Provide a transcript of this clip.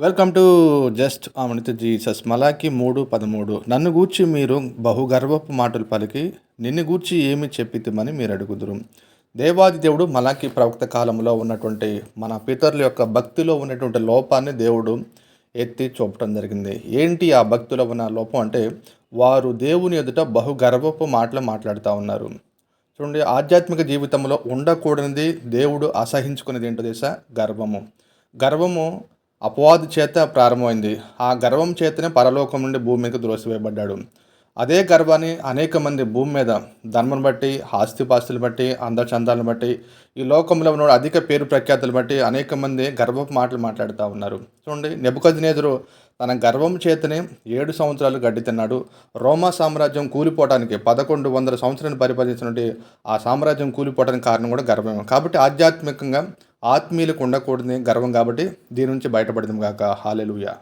Welcome to just Amrita Jesus Malachi మూడు పదమూడు. నన్ను గూర్చి మీరు బహు గర్వపు మాటలు పలికి నిన్ను గూర్చి ఏమి చెప్పితమని మీరు అడుగుదురు. దేవాది దేవుడు మలాకి ప్రవక్త కాలంలో ఉన్నటువంటి మన పితరుల యొక్క భక్తిలో ఉన్నటువంటి లోపాన్ని దేవుడు ఎత్తి చూపటం జరిగింది. ఏంటి ఆ భక్తిలో ఉన్న లోపం అంటే వారు దేవుని ఎదుట బహు గర్వపు మాటలు మాట్లాడుతూ ఉన్నారు. చూడండి ఆధ్యాత్మిక జీవితంలో ఉండకూడనిది దేవుడు అసహించుకునేది ఏంటో తెలుసా? గర్వము. గర్వము అపవాది చేత ప్రారంభమైంది. ఆ గర్వం చేతనే పరలోకం నుండి భూమి మీదకి ద్రోసివేయబడ్డాడు అదే గర్వాన్ని అనేక మంది భూమి మీద ధర్మం బట్టి ఆస్తిపాస్తులు బట్టి అందచందాలను బట్టి ఈ లోకంలో ఉన్న అధిక పేరు ప్రఖ్యాతులు బట్టి అనేక మంది గర్వపు మాటలు మాట్లాడుతూ ఉన్నారు. చూడండి నెబుకజ్నేదురు తన గర్వం చేతనే ఏడు సంవత్సరాలు గడ్డి తిన్నాడు. రోమా సామ్రాజ్యం కూలిపోవడానికి పదకొండు వందల సంవత్సరాలు పరిపాలించినటువంటి ఆ సామ్రాజ్యం కూలిపోవడానికి కారణం కూడా గర్వమే. కాబట్టి ఆధ్యాత్మికంగా ఆత్మీయులకు ఉండకూడదని గర్వం కాబట్టి దీని నుంచి బయటపడదాం కాక హాలెలుయా